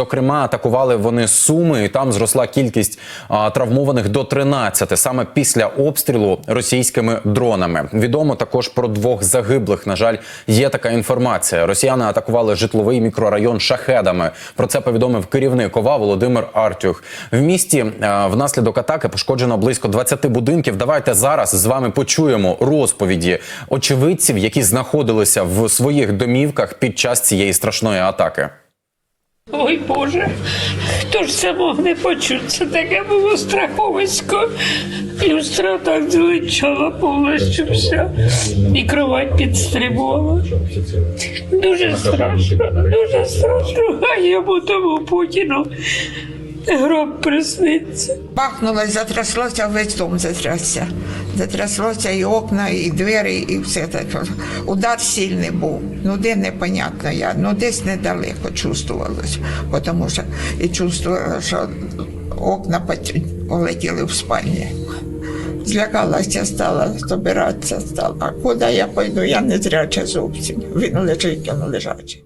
Зокрема, атакували вони Суми, і там зросла кількість травмованих до 13, саме після обстрілу російськими дронами. Відомо також про двох загиблих. На жаль, є така інформація. Росіяни атакували житловий мікрорайон шахедами. Про це повідомив керівник ОВА Володимир Артюх. В місті внаслідок атаки пошкоджено близько 20 будинків. Давайте зараз з вами почуємо розповіді очевидців, які знаходилися в своїх домівках під час цієї страшної атаки. Ой Боже, хто ж це мог не почути? Це таке було страховисько. Люстра так зличала повністю вся. І кровать підстрибувала. Дуже страшно, дуже страшно. А йому тому Путіну гроб присниться. Бахнуло і затряслося, весь дом затрясся. Затряслося і окна, і двері, і все таке. Удар сильний був. Ну де непонятно я, ну десь недалеко чувствувалось, тому що і чувствувала, що окна полетіли в спальні. Злякалася, стала збиратися, стала. А куди я пойду? Я не зряча зовсім. Він лежить, він лежачий.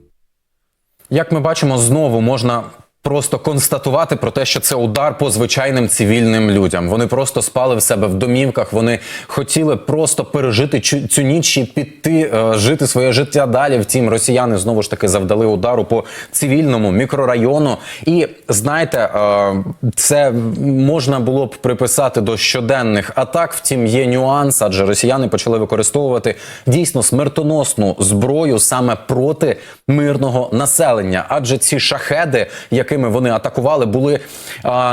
Як ми бачимо, знову можна просто констатувати про те, що це удар по звичайним цивільним людям. Вони просто спали в себе в домівках. Вони хотіли просто пережити цю, ніч і піти е, жити своє життя далі. Втім, росіяни знову ж таки завдали удару по цивільному мікрорайону. І знаєте, е, це можна було б приписати до щоденних атак. Втім, є нюанс, адже росіяни почали використовувати дійсно смертоносну зброю саме проти мирного населення. Адже ці шахеди, якими вони атакували, були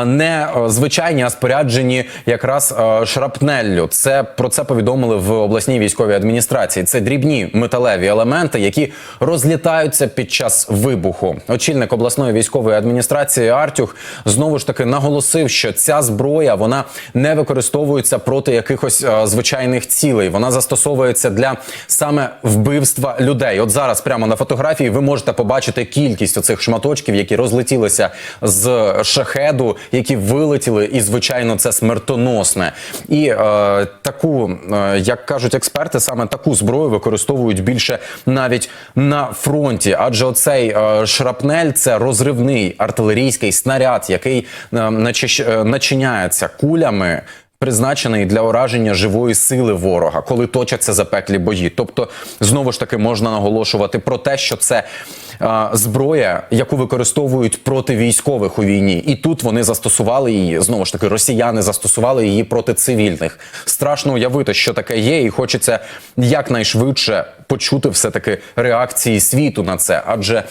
не звичайні, а споряджені якраз шрапнеллю. Це про це повідомили в обласній військовій адміністрації. Це дрібні металеві елементи, які розлітаються під час вибуху. Очільник обласної військової адміністрації Артюх знову ж таки наголосив, що ця зброя вона не використовується проти якихось звичайних цілей. Вона застосовується для саме вбивства людей. От зараз прямо на фотографії ви можете побачити кількість оцих шматочків, які розлетілися з шахеду, які вилетіли, і звичайно, це смертоносне. І е, таку, е, як кажуть експерти, саме таку зброю використовують більше навіть на фронті, адже оцей е, шрапнель це розривний артилерійський снаряд, який е, е, начиняється кулями призначений для ураження живої сили ворога, коли точаться запеклі бої. Тобто, знову ж таки можна наголошувати про те, що це е, зброя, яку використовують проти військових у війні, і тут вони застосували її. Знову ж таки, росіяни застосували її проти цивільних. Страшно уявити, що таке є, і хочеться якнайшвидше почути все таки реакції світу на це. Адже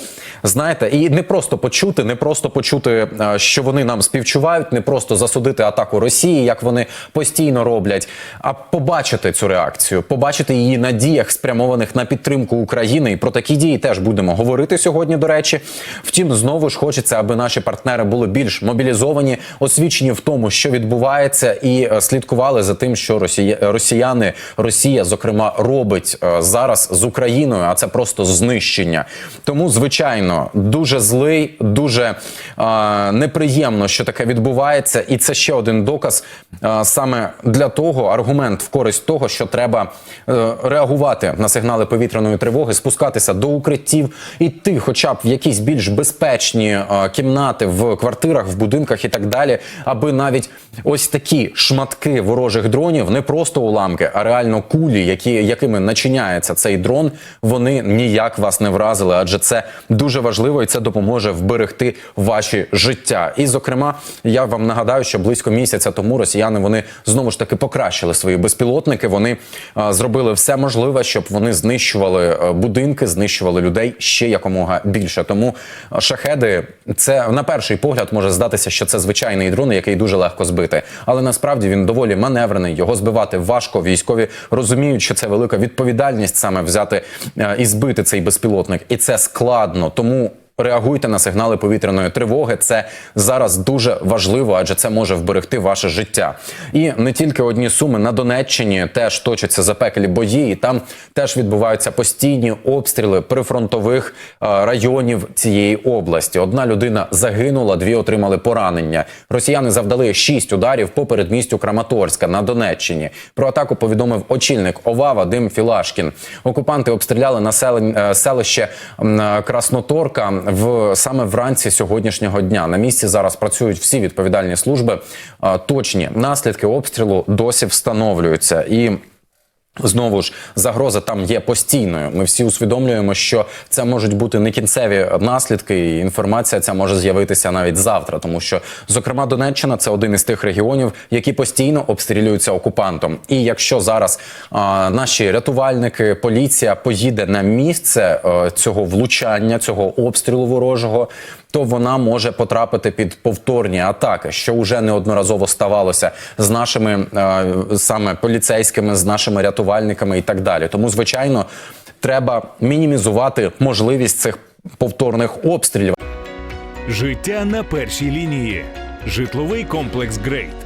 знаєте, і не просто почути, не просто почути, що вони нам співчувають, не просто засудити атаку Росії, як вони постійно роблять, а побачити цю реакцію, побачити її на діях, спрямованих на підтримку України. І про такі дії теж будемо говорити сьогодні. До речі, втім, знову ж хочеться, аби наші партнери були більш мобілізовані, освічені в тому, що відбувається, і е, слідкували за тим, що росія, росіяни, Росія, зокрема, робить е, зараз з Україною, а це просто знищення. Тому, звичайно, дуже злий, дуже е, неприємно, що таке відбувається, і це ще один доказ е, саме для того, аргумент в користь того, що треба е, реагувати на сигнали повітряної тривоги, спускатися до укриттів, іти, хоча б в якісь більш безпечні е, кімнати в квартирах, в будинках і так далі, аби навіть ось такі шматки ворожих дронів, не просто уламки, а реально кулі, які якими начиняється цей дрон, вони ніяк вас не вразили, адже це дуже важливо і це допоможе вберегти ваші життя. І зокрема, я вам нагадаю, що близько місяця тому росіяни вони знову ж таки покращили свої безпілотники. Вони а, зробили все можливе, щоб вони знищували будинки, знищували людей ще якомога більше. Тому шахеди це на перший погляд може здатися, що це звичайний дрон, який дуже легко збити, але насправді він доволі маневрений. Його збивати важко. Військові розуміють, що це велика відповідальність саме взяти а, і збити цей безпілотник, і це складно. Тому реагуйте на сигнали повітряної тривоги. Це зараз дуже важливо, адже це може вберегти ваше життя. І не тільки одні суми на Донеччині теж точаться запеклі бої, і там теж відбуваються постійні обстріли прифронтових е, районів цієї області. Одна людина загинула, дві отримали поранення. Росіяни завдали шість ударів по передмістю Краматорська на Донеччині. Про атаку повідомив очільник ОВА Вадим Філашкін. Окупанти обстріляли населень е, селище е, Красноторка в саме вранці сьогоднішнього дня. На місці зараз працюють всі відповідальні служби. Точні наслідки обстрілу досі встановлюються і. Знову ж загроза там є постійною. Ми всі усвідомлюємо, що це можуть бути не кінцеві наслідки, і інформація ця може з'явитися навіть завтра, тому що, зокрема, Донеччина це один із тих регіонів, які постійно обстрілюються окупантом. І якщо зараз а, наші рятувальники, поліція поїде на місце е, цього влучання, цього обстрілу ворожого, то вона може потрапити під повторні атаки, що вже неодноразово ставалося з нашими е, саме поліцейськими, з нашими рятувальниками і так далі. Тому, звичайно, треба мінімізувати можливість цих повторних обстрілів. Життя на першій лінії. Житловий комплекс Грейт.